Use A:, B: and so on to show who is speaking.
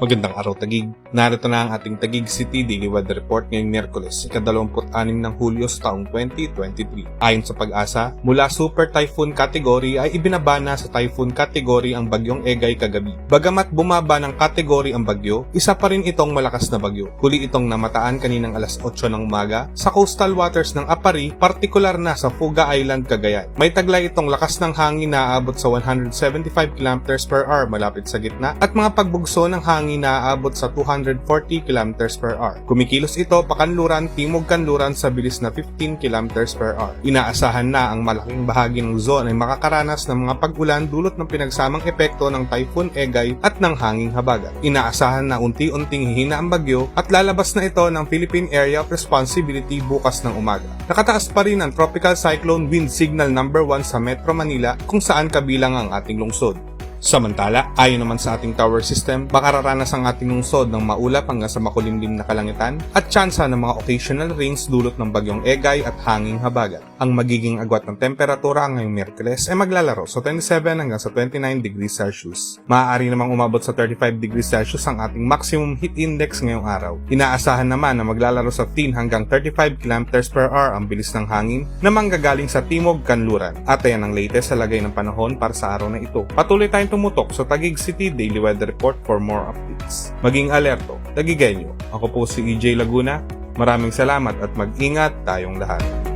A: Magandang araw Tagig. Narito na ang ating Tagig City Daily Weather Report ngayong Miyerkules, ika-26 ng Hulyo sa taong 2023. Ayon sa pag-asa, mula Super Typhoon category ay ibinaba na sa Typhoon category ang bagyong Egay kagabi. Bagamat bumaba ng category ang bagyo, isa pa rin itong malakas na bagyo. Huli itong namataan kaninang alas 8 ng umaga sa coastal waters ng Apari, partikular na sa Fuga Island, Cagayan. May taglay itong lakas ng hangin na aabot sa 175 km per hour malapit sa gitna at mga pagbugso ng hangin na aabot sa 240 km per hour. Kumikilos ito pakanluran, timog kanluran sa bilis na 15 km per hour. Inaasahan na ang malaking bahagi ng Luzon ay makakaranas ng mga pag-ulan dulot ng pinagsamang epekto ng Typhoon Egay at ng hanging habagat. Inaasahan na unti-unting hihina ang bagyo at lalabas na ito ng Philippine Area of Responsibility bukas ng umaga. Nakataas pa rin ang Tropical Cyclone Wind Signal number 1 sa Metro Manila kung saan kabilang ang ating lungsod. Samantala, ayon naman sa ating tower system, makararanas ang ating lungsod ng maulap hanggang sa makulimlim na kalangitan at tsansa ng mga occasional rains dulot ng bagyong Egay at hanging habagat. Ang magiging agwat ng temperatura ngayong Miyerkules ay maglalaro sa 27 hanggang sa 29 degrees Celsius. Maaari namang umabot sa 35 degrees Celsius ang ating maximum heat index ngayong araw. Inaasahan naman na maglalaro sa 10 hanggang 35 km per hour ang bilis ng hangin na manggagaling sa timog kanluran. At ayan ang latest sa lagay ng panahon para sa araw na ito. Patuloy tayong tumutok sa Taguig City Daily Weather Report for more updates. Maging alerto, Tagigenyo. Ako po si EJ Laguna. Maraming salamat at mag-ingat tayong lahat.